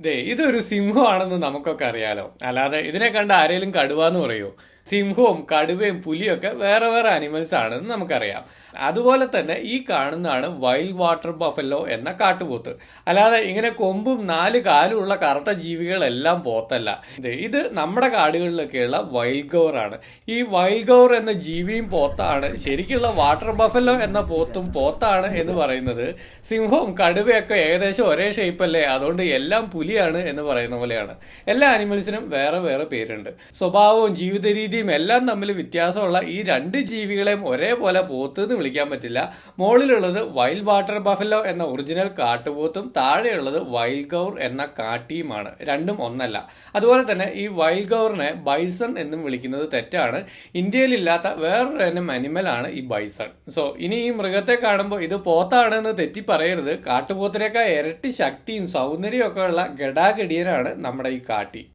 ദേ ഇതൊരു സിംഹമാണെന്ന് നമുക്കൊക്കെ അറിയാലോ. അല്ലാതെ ഇതിനെ കണ്ട ആരെങ്കിലും കടുവാന്ന് പറയുമോ പറയോ? സിംഹവും കടുവയും പുലിയൊക്കെ വേറെ വേറെ അനിമൽസ് ആണെന്ന് നമുക്കറിയാം. അതുപോലെ തന്നെ ഈ കാണുന്നതാണ് വൈൽഡ് വാട്ടർ ബഫല്ലോ എന്ന കാട്ടുപോത്ത്. അല്ലാതെ ഇങ്ങനെ കൊമ്പും നാല് കാലും ഉള്ള കറുത്ത ജീവികളെല്ലാം പോത്തല്ല. ഇത് നമ്മുടെ കാടുകളിലൊക്കെയുള്ള വൈൽഡ് ഗൗർ ആണ്. ഈ വൈൽഡ് ഗൗർ എന്ന ജീവിയും പോത്താണ്. ശരിക്കുള്ള വാട്ടർ ബഫല്ലോ എന്ന പോത്തും പോത്താണ് എന്ന് പറയുന്നത്. സിംഹവും കടുവയൊക്കെ ഏകദേശം ഒരേ ഷേപ്പല്ലേ അതുകൊണ്ട് എല്ലാം പുലിയാണ് എന്ന് പറയുന്ന പോലെയാണ്. എല്ലാ അനിമൽസിനും വേറെ വേറെ പേരുണ്ട്. സ്വഭാവവും ജീവിത രീതിയും എല്ലാം തമ്മിൽ വ്യത്യാസമുള്ള ഈ രണ്ട് ജീവികളെയും ഒരേപോലെ പോത്ത് എന്ന് വിളിക്കാൻ പറ്റില്ല. മുകളിലുള്ളത് വൈൽഡ് വാട്ടർ ബഫലോ എന്ന ഒറിജിനൽ കാട്ടുപോത്തും താഴെയുള്ളത് വൈൽഡ് ഗൗർ എന്ന കാട്ടിയുമാണ്. രണ്ടും ഒന്നല്ല. അതുപോലെ തന്നെ ഈ വൈൽഡ് ഗൗറിനെ ബൈസൺ എന്നും വിളിക്കുന്നത് തെറ്റാണ്. ഇന്ത്യയിലില്ലാത്ത വേറൊരു ഇനം അനിമലാണ് ഈ ബൈസൺ. സോ ഇനി ഈ മൃഗത്തെ കാണുമ്പോൾ ഇത് പോത്താണെന്ന് തെറ്റി പറയരുത് കാട്ടുപോത്തിനേക്കാൾ ഇരട്ടി ശക്തിയും സൗന്ദര്യവും ഒക്കെ ഉള്ള നമ്മുടെ ഈ കാട്ടി.